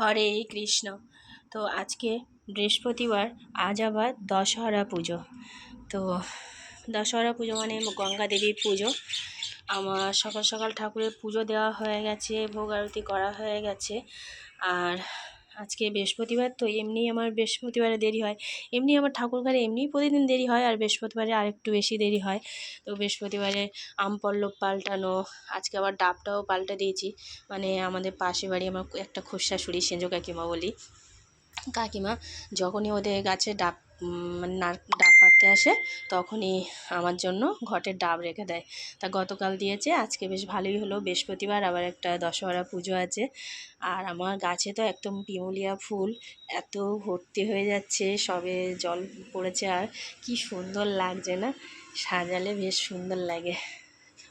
হরে কৃষ্ণ। তো আজকে বৃহস্পতিবার, আজ আবার দশহরা পুজো। তো দশহরা পুজো মানে গঙ্গা দেবীর পুজো। আমার সকাল সকাল ঠাকুরের পুজো দেওয়া হয়ে গেছে, ভোগ আরতি করা হয়ে গেছে। আর আজকে বৃহস্পতিবার, তো এমনি আমার বৃহস্পতিবারে দেরি হয়। এমনি আমার ঠাকুর ঘরে এমনিই প্রতিদিন দেরি হয় আর বৃহস্পতিবারে আর একটু বেশি দেরি হয়। তো বৃহস্পতিবারে আম পল্লব পাল্টানো, আজকে আবার ডাবটাও পাল্টে দিয়েছি। মানে আমাদের পাশে বাড়ি আমার একটা খুশাশুড়ি সেঞ্জ কাকিমা বলি। কাকিমা যখনই ওদের গাছে ডাব মানে ডাব পাড়তে আসে, তখনই আমার জন্য ঘটের ডাব রেখে দেয়। তা গতকাল দিয়েছে, আজকে বেশ ভালোই হলো। বৃহস্পতিবার আবার একটা দশহরা পুজো আছে। আর আমার গাছে তো একদম পিমুলিয়া ফুল, এত ভর্তি হয়ে যাচ্ছে, সবে জল পড়েছে আর কি সুন্দর লাগছে না? সাজালে বেশ সুন্দর লাগে।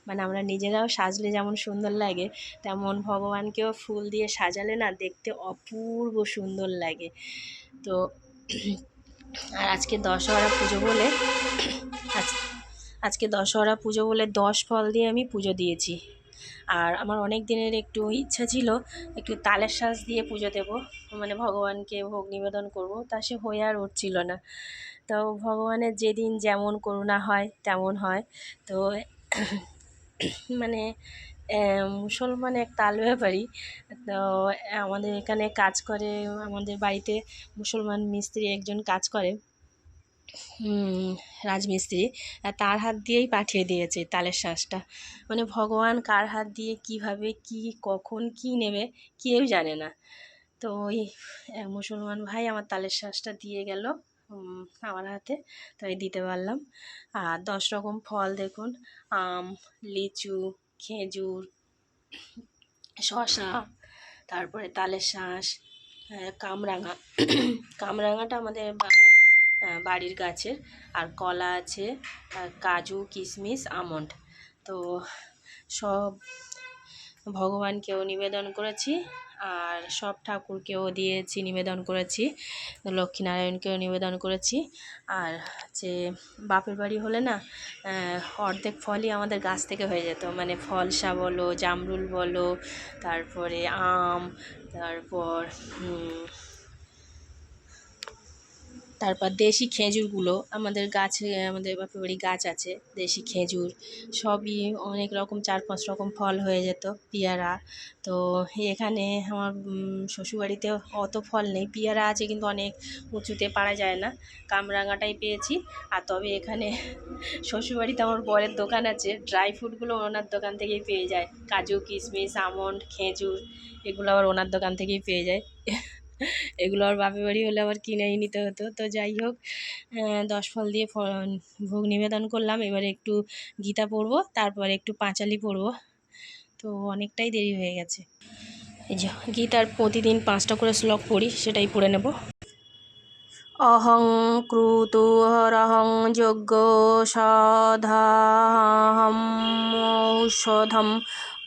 মানে আমরা নিজেরাও সাজলে যেমন সুন্দর লাগে, তেমন ভগবানকেও ফুল দিয়ে সাজালে না দেখতে অপূর্ব সুন্দর লাগে। তো আর আজকে দশহরা পুজো বলে আজ, আজকে দশহরা পুজো বলে দশ ফল দিয়ে আমি পুজো দিয়েছি। আর আমার অনেক দিনের একটু ইচ্ছা ছিল, একটু তালের শ্বাস দিয়ে পুজো দেব। মানে ভগবানকে ভোগ নিবেদন করব, তা সে হয়ে আর উঠছিল না। তো ভগবানের যেদিন যেমন করুণা হয়, তেমন হয়। তো মানে মুসলমান এক তাল ব্যাপারী তো, আমাদের এখানে কাজ করে, আমাদের বাড়িতে মুসলমান মিস্ত্রি একজন কাজ করে রাজমিস্ত্রি। তার হাত দিয়েই পাঠিয়ে দিয়েছে তালের শ্বাসটা মানে ভগবান কার হাত দিয়ে, কীভাবে, কি, কখন, কি নেবে, কেউ জানে না। তো ওই মুসলমান ভাই আমার তালের শ্বাসটা দিয়ে গেল আমার হাতে। তাই দিতে পারলাম। আর দশ রকম ফল দেখুন, আম, লিচু খেজুর শশা তারপরে তালের শাঁস কামরাঙা। কামরাঙাটা আমাদের বাড়ির গাছের। আর কলা আছে আর কাজু কিশমিশ আমন্ড। তো সব ভগবানকেও নিবেদন করেছি আর সব ঠাকুরকেও দিয়েছি, নিবেদন করেছি। লক্ষ্মীনারায়ণকেও নিবেদন করেছি। আর যে বাপের বাড়ি হলে না অর্ধেক ফলই আমাদের গাছ থেকে হয়ে যেত। মানে ফলসা বলো, জামরুল বলো, তারপরে আম, তারপর তারপর দেশি খেজুরগুলো, আমাদের গাছে, আমাদের বাপের বাড়ি গাছ আছে, দেশি খেজুর, সবই অনেক রকম, চার পাঁচ রকম ফল হয়ে যেত, পেয়ারা। তো এখানে আমার শ্বশুরবাড়িতে অত ফল নেই, পেয়ারা আছে কিন্তু অনেক, উঁচুতে পারা যায় না, কামরাঙাটাই পেয়েছি। আর তবে এখানে শ্বশুরবাড়িতে আমার বরের দোকান আছে ড্রাই ফ্রুটগুলো ওনার দোকান থেকেই পেয়ে যায়। কাজু, কিশমিশ, আমন্ড, খেজুর, এগুলো আবার ওনার দোকান থেকেই পেয়ে যায়। এগুলো আর বাপে বাড়ি হলে আবার কিনেই নিতে হতো। তো যাই হোক দশ ফল দিয়ে ভোগ নিবেদন করলাম। এবারে একটু গীতা পড়ব, তারপরে একটু পাঁচালি পড়ব। তো অনেকটাই দেরি হয়ে গেছে। এই যে গীতার প্রতিদিন পাঁচটা করে শ্লোক পড়ি, সেটাই পড়ে নেব। অহং ক্রুতুহরহং যজ্ঞ সধাহম ঔষধম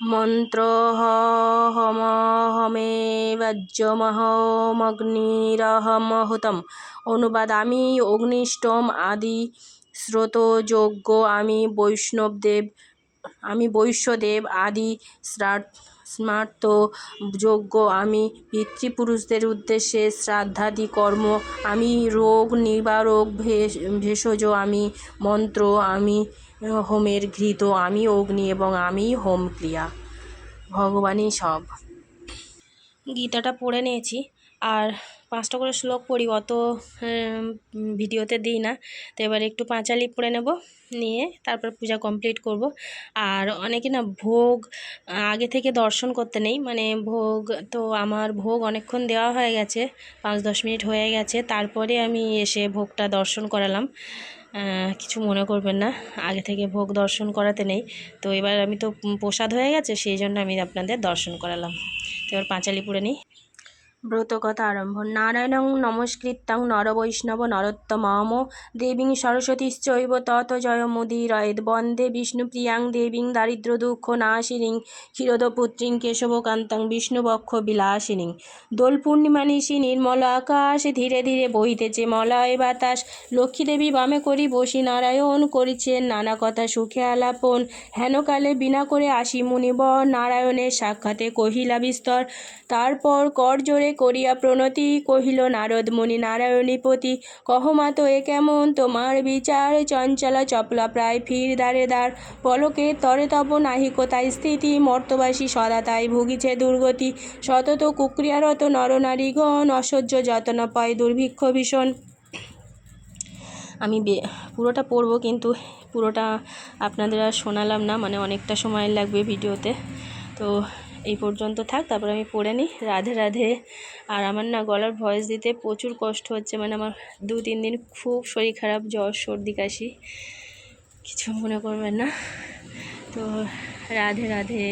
মন্ত্রহমহমে বজ্রমহমগ্নিরহমহুতম অনুবাদামি অগ্নিষ্টম আদি স্রোত যজ্ঞ আমি বৈষ্ণবদেব, আমি বৈশ্যদেব আদি শ্রাদ্ধ স্মার্ত, যোগ্য। আমি পিতৃপুরুষদের উদ্দেশ্যে শ্রাদ্ধাদি কর্ম। আমি রোগ নিবারক ভেষ- ভেষজ। আমি মন্ত্র। আমি হোমের ঘৃত। আমি অগ্নি এবং আমি হোম ক্রিয়া ভগবানই সব। গীতাটা পড়ে নিয়েছি। আর পাঁচটা করে শ্লোক পড়ি, অত ভিডিওতে দিই না। তো এবার একটু পাঁচালি পড়ে নেব, নিয়ে তারপর পূজা কমপ্লিট করব। আর অনেকে না ভোগ, আগে থেকে দর্শন করতে নেই মানে ভোগ, তো আমার ভোগ অনেকক্ষণ দেওয়া হয়ে গেছে, পাঁচ দশ মিনিট হয়ে গেছে। তারপরে আমি এসে ভোগটা দর্শন করালাম। কিছু মনে করবেন না, আগে থেকে ভোগ দর্শন করাতে নেই। তো এবার আমি তো প্রসাদ হয়ে গেছে, সেই জন্য আমি আপনাদের দর্শন করালাম। তো এবার পাঁচালি পড়ে নিই। ব্রতকথা আরম্ভ। নারায়ণং নমস্কৃত্যং নরবৈষ্ণব নরোত্তমম। দেবীং সরস্বতীশ্চৈব তত জয় মুদিরয়েদ বন্দে বিষ্ণুপ্রিয়াং দেবীং দারিদ্র দুঃখ নাশিনীং ক্ষীরদপুত্রীং কেশবকান্তং বিষ্ণুবক্ষ বিলাসিনীং। দোল পূর্ণিমা নির্মল আকাশে ধীরে ধীরে বহিতেছে মলয় বাতাস। লক্ষ্মীদেবী বামে করি বসি নারায়ণ করিছেন নানা কথা সুখে আলাপন। হেনকালে বিনা করে আসি মুনিবর। নারায়ণের সাক্ষাতে কহিলা বিস্তর। তারপর কর জোরে করিয়া প্রণতি কহিল, নারদ মুনি নারায়ণীপতি, কহমাত এ কেমন? তোমার বিচার চঞ্চলা চপলা প্রায় ফির দ্বারে দ্বার। পলকে তরে তব নাহি কোথায় স্থিতি? মর্তবাসী সদা তাই ভুগিছে দুর্গতি। সতত কুক্রিয়ারত নরনারীগণ অসহ্য যতন পায় দুর্ভিক্ষ ভীষণ। আমি পুরোটা পড়ব কিন্তু পুরোটা আপনাদের আর শোনালাম না মানে অনেকটা সময় লাগবে ভিডিওতে। তো এই পর্যন্ত থাক, তারপর আমি পড়ে নিই। রাধে রাধে। আর আমার না গলার ভয়েস দিতে প্রচুর কষ্ট হচ্ছে মানে আমার দু, তিন দিন খুব শরীর খারাপ, জ্বর, সর্দি, কাশি। কিছু মনে করবেন না। তো রাধে রাধে।